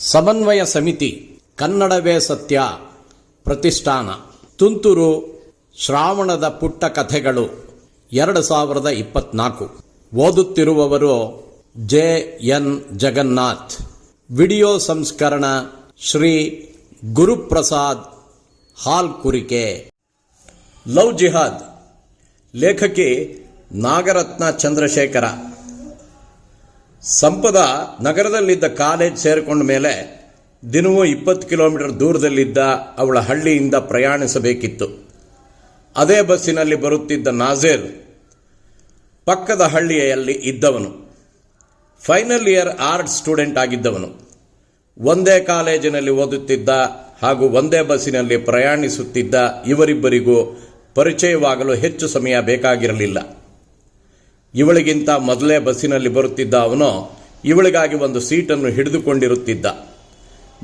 ಸಮನ್ವಯ ಸಮಿತಿ ಕನ್ನಡವೇ ಸತ್ಯ ಪ್ರತಿಷ್ಠಾನ. ತುಂತುರು ಶ್ರಾವಣದ ಪುಟ್ಟ ಕಥೆಗಳು ಎರಡು ಸಾವಿರದ ಇಪ್ಪತ್ನಾಲ್ಕು. ಓದುತ್ತಿರುವವರು ಜೆ ಎನ್ ಜಗನ್ನಾಥ್. ವಿಡಿಯೋ ಸಂಸ್ಕರಣ ಶ್ರೀ ಗುರುಪ್ರಸಾದ್ ಹಾಲ್ ಕುರಿಕೆ ಲವ್ ಜಿಹಾದ್. ಲೇಖಕಿ ನಾಗರತ್ನ ಚಂದ್ರಶೇಖರ. ಸಂಪದ ನಗರದಲ್ಲಿದ್ದ ಕಾಲೇಜ್ ಸೇರಿಕೊಂಡ ಮೇಲೆ ದಿನವೂ ಇಪ್ಪತ್ತು ಕಿಲೋಮೀಟರ್ ದೂರದಲ್ಲಿದ್ದ ಅವಳ ಹಳ್ಳಿಯಿಂದ ಪ್ರಯಾಣಿಸಬೇಕಿತ್ತು. ಅದೇ ಬಸ್ಸಿನಲ್ಲಿ ಬರುತ್ತಿದ್ದ ನಾಜೇರ್ ಪಕ್ಕದ ಹಳ್ಳಿಯಲ್ಲಿ ಇದ್ದವನು. ಫೈನಲ್ ಇಯರ್ ಆರ್ಟ್ ಸ್ಟೂಡೆಂಟ್ ಆಗಿದ್ದವನು. ಒಂದೇ ಕಾಲೇಜಿನಲ್ಲಿ ಓದುತ್ತಿದ್ದ ಹಾಗೂ ಒಂದೇ ಬಸ್ಸಿನಲ್ಲಿ ಪ್ರಯಾಣಿಸುತ್ತಿದ್ದ ಇವರಿಬ್ಬರಿಗೂ ಪರಿಚಯವಾಗಲು ಹೆಚ್ಚು ಸಮಯ ಬೇಕಾಗಿರಲಿಲ್ಲ. ಇವಳಿಗಿಂತ ಮೊದಲೇ ಬಸ್ಸಿನಲ್ಲಿ ಬರುತ್ತಿದ್ದ ಅವನು ಇವಳಿಗಾಗಿ ಒಂದು ಸೀಟನ್ನು ಹಿಡಿದುಕೊಂಡಿರುತ್ತಿದ್ದ.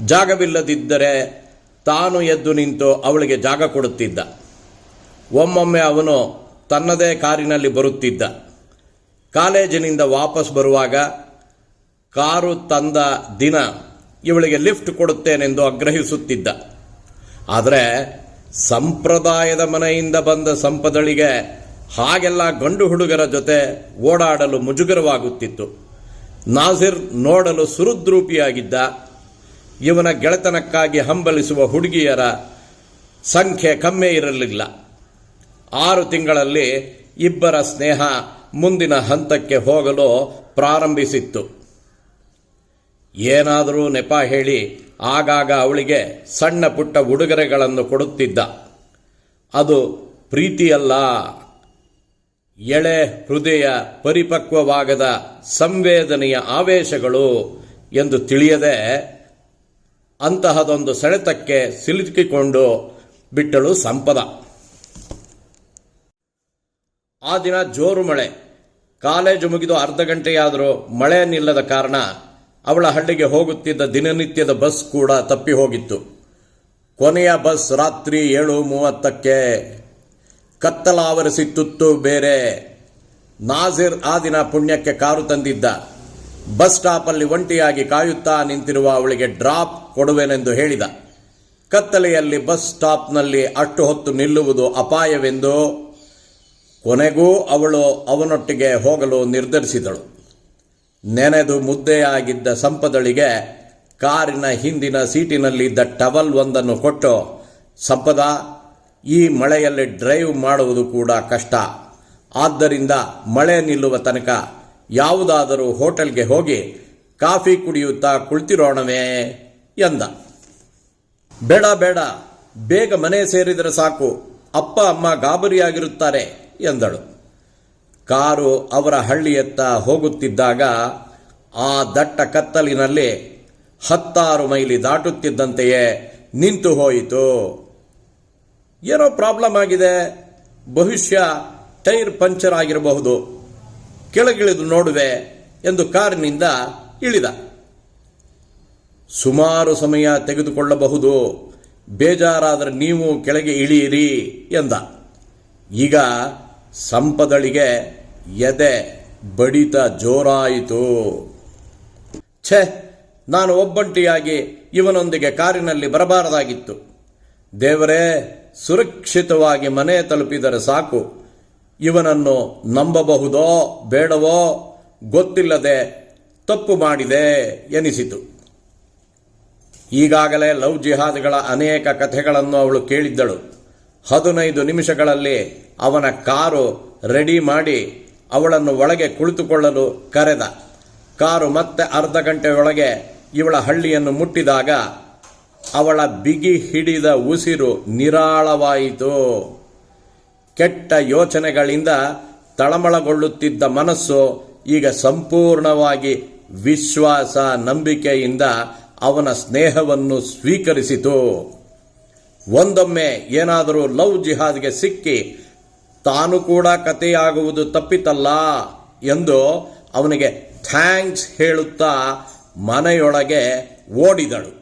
ಜಾಗವಿಲ್ಲದಿದ್ದರೆ ತಾನು ಎದ್ದು ನಿಂತು ಅವಳಿಗೆ ಜಾಗ ಕೊಡುತ್ತಿದ್ದ. ಒಮ್ಮೊಮ್ಮೆ ಅವನು ತನ್ನದೇ ಕಾರಿನಲ್ಲಿ ಬರುತ್ತಿದ್ದ. ಕಾಲೇಜಿನಿಂದ ವಾಪಸ್ ಬರುವಾಗ ಕಾರು ತಂದ ದಿನ ಇವಳಿಗೆ ಲಿಫ್ಟ್ ಕೊಡುತ್ತೇನೆಂದು ಆಗ್ರಹಿಸುತ್ತಿದ್ದ. ಆದರೆ ಸಂಪ್ರದಾಯದ ಮನೆಯಿಂದ ಬಂದ ಸಂಪದಳಿಗೆ ಹಾಗೆಲ್ಲ ಗಂಡು ಹುಡುಗರ ಜೊತೆ ಓಡಾಡಲು ಮುಜುಗರವಾಗುತ್ತಿತ್ತು. ನಾಜಿರ್ ನೋಡಲು ಸುರುದ್ರೂಪಿಯಾಗಿದ್ದ ಇವನ ಗೆಳೆತನಕ್ಕಾಗಿ ಹಂಬಲಿಸುವ ಹುಡುಗಿಯರ ಸಂಖ್ಯೆ ಕಮ್ಮಿ ಇರಲಿಲ್ಲ. ಆರು ತಿಂಗಳಲ್ಲಿ ಇಬ್ಬರ ಸ್ನೇಹ ಮುಂದಿನ ಹಂತಕ್ಕೆ ಹೋಗಲು ಪ್ರಾರಂಭಿಸಿತ್ತು. ಏನಾದರೂ ನೆಪ ಹೇಳಿ ಆಗಾಗ ಅವಳಿಗೆ ಸಣ್ಣ ಪುಟ್ಟ ಉಡುಗೊರೆಗಳನ್ನು ಕೊಡುತ್ತಿದ್ದ. ಅದು ಪ್ರೀತಿಯಲ್ಲ. ಎಳೆ ಹೃದಯ ಪರಿಪಕ್ವವಾಗದ ಸಂವೇದನೆಯ ಆವೇಶಗಳು ಎಂದು ತಿಳಿಯದೆ ಅಂತಹದೊಂದು ಸೆಳೆತಕ್ಕೆ ಸಿಲುಕಿಕೊಂಡು ಬಿಟ್ಟಳು ಸಂಪದ. ಆ ದಿನ ಜೋರು ಮಳೆ. ಕಾಲೇಜು ಮುಗಿದು ಅರ್ಧ ಗಂಟೆಯಾದರೂ ಮಳೆ ನಿಲ್ಲದ ಕಾರಣ ಅವಳ ಹಳ್ಳಿಗೆ ಹೋಗುತ್ತಿದ್ದ ದಿನನಿತ್ಯದ ಬಸ್ ಕೂಡ ತಪ್ಪಿ ಹೋಗಿತ್ತು. ಕೊನೆಯ ಬಸ್ ರಾತ್ರಿ ಏಳು ಮೂವತ್ತಕ್ಕೆ ಕತ್ತಲಾವರಿಸಿತ್ತುತ್ತು ಬೇರೆ. ನಾಜಿರ್ ಆ ದಿನ ಪುಣ್ಯಕ್ಕೆ ಕಾರು ತಂದಿದ್ದ. ಬಸ್ ಸ್ಟಾಪಲ್ಲಿ ಒಂಟಿಯಾಗಿ ಕಾಯುತ್ತಾ ನಿಂತಿರುವ ಅವಳಿಗೆ ಡ್ರಾಪ್ ಕೊಡುವೆನೆಂದು ಹೇಳಿದ. ಕತ್ತಲೆಯಲ್ಲಿ ಬಸ್ ಸ್ಟಾಪ್ನಲ್ಲಿ ಅಷ್ಟು ಹೊತ್ತು ನಿಲ್ಲುವುದು ಅಪಾಯವೆಂದು ಕೊನೆಗೂ ಅವಳು ಅವನೊಟ್ಟಿಗೆ ಹೋಗಲು ನಿರ್ಧರಿಸಿದಳು. ನೆನೆದು ಮುದ್ದೆಯಾಗಿದ್ದ ಸಂಪದಳಿಗೆ ಕಾರಿನ ಹಿಂದಿನ ಸೀಟಿನಲ್ಲಿದ್ದ ಟವಲ್ ಒಂದನ್ನು ಕೊಟ್ಟು, ಸಂಪದ ಈ ಮಳೆಯಲ್ಲಿ ಡ್ರೈವ್ ಮಾಡುವುದು ಕೂಡ ಕಷ್ಟ. ಆದ್ದರಿಂದ ಮಳೆ ನಿಲ್ಲುವ ತನಕ ಯಾವುದಾದರೂ ಹೋಟೆಲ್ಗೆ ಹೋಗಿ ಕಾಫಿ ಕುಡಿಯುತ್ತಾ ಕುಳಿತಿರೋಣವೇ ಎಂದ. ಬೇಡ ಬೇಡ, ಬೇಗ ಮನೆ ಸೇರಿದರೆ ಸಾಕು, ಅಪ್ಪ, ಅಮ್ಮ ಗಾಬರಿಯಾಗಿರುತ್ತಾರೆ ಎಂದಳು. ಕಾರು ಅವರ ಹಳ್ಳಿಯತ್ತ ಹೋಗುತ್ತಿದ್ದಾಗ ಆ ದಟ್ಟ ಕತ್ತಲಿನಲ್ಲಿ ಹತ್ತಾರು ಮೈಲಿ ದಾಟುತ್ತಿದ್ದಂತೆಯೇ ನಿಂತು ಹೋಯಿತು. ಏನೋ ಪ್ರಾಬ್ಲಮ್ ಆಗಿದೆ ಬಹುಶಃ ಟೈರ್ ಪಂಚರ್ ಆಗಿರಬಹುದು, ಕೆಳಗಿಳಿದು ನೋಡುವೆ ಎಂದು ಕಾರಿನಿಂದ ಇಳಿದ. ಸುಮಾರು ಸಮಯ ತೆಗೆದುಕೊಳ್ಳಬಹುದು, ಬೇಜಾರಾದರೆ ನೀವು ಕೆಳಗೆ ಇಳಿಯಿರಿ ಎಂದ. ಈಗ ಸಂಪದಳಿಗೆ ಎದೆ ಬಡಿತ ಜೋರಾಯಿತು. ಛೆ, ನಾನು ಒಬ್ಬಂಟಿಯಾಗಿ ಇವನೊಂದಿಗೆ ಕಾರಿನಲ್ಲಿ ಬರಬಾರದಾಗಿತ್ತು. ದೇವರೇ ಸುರಕ್ಷಿತವಾಗಿ ಮನೆ ತಲುಪಿದರೆ ಸಾಕು. ಇವನನ್ನು ನಂಬಬಹುದೋ ಬೇಡವೋ ಗೊತ್ತಿಲ್ಲದೆ ತಪ್ಪು ಮಾಡಿದೆ ಎನಿಸಿತು. ಈಗಾಗಲೇ ಲವ್ ಜಿಹಾದ್ಗಳ ಅನೇಕ ಕಥೆಗಳನ್ನು ಅವಳು ಕೇಳಿದ್ದಳು. ಹದಿನೈದು ನಿಮಿಷಗಳಲ್ಲಿ ಅವನ ಕಾರು ರೆಡಿ ಮಾಡಿ ಅವಳನ್ನು ಒಳಗೆ ಕುಳಿತುಕೊಳ್ಳಲು ಕರೆದ. ಕಾರು ಮತ್ತೆ ಅರ್ಧ ಗಂಟೆಯೊಳಗೆ ಇವಳ ಹಳ್ಳಿಯನ್ನು ಮುಟ್ಟಿದಾಗ ಅವಳ ಬಿಗಿ ಹಿಡಿದ ಉಸಿರು ನಿರಾಳವಾಯಿತು. ಕೆಟ್ಟ ಯೋಚನೆಗಳಿಂದ ತಳಮಳಗೊಳ್ಳುತ್ತಿದ್ದ ಮನಸ್ಸು ಈಗ ಸಂಪೂರ್ಣವಾಗಿ ವಿಶ್ವಾಸ ನಂಬಿಕೆಯಿಂದ ಅವನ ಸ್ನೇಹವನ್ನು ಸ್ವೀಕರಿಸಿತು. ಒಂದೊಮ್ಮೆ ಏನಾದರೂ ಲವ್ ಜಿಹಾದ್ಗೆ ಸಿಕ್ಕಿ ತಾನು ಕೂಡ ಕಥೆಯಾಗುವುದು ತಪ್ಪಿತಲ್ಲ ಎಂದು ಅವನಿಗೆ ಥ್ಯಾಂಕ್ಸ್ ಹೇಳುತ್ತಾ ಮನೆಯೊಳಗೆ ಓಡಿದಳು.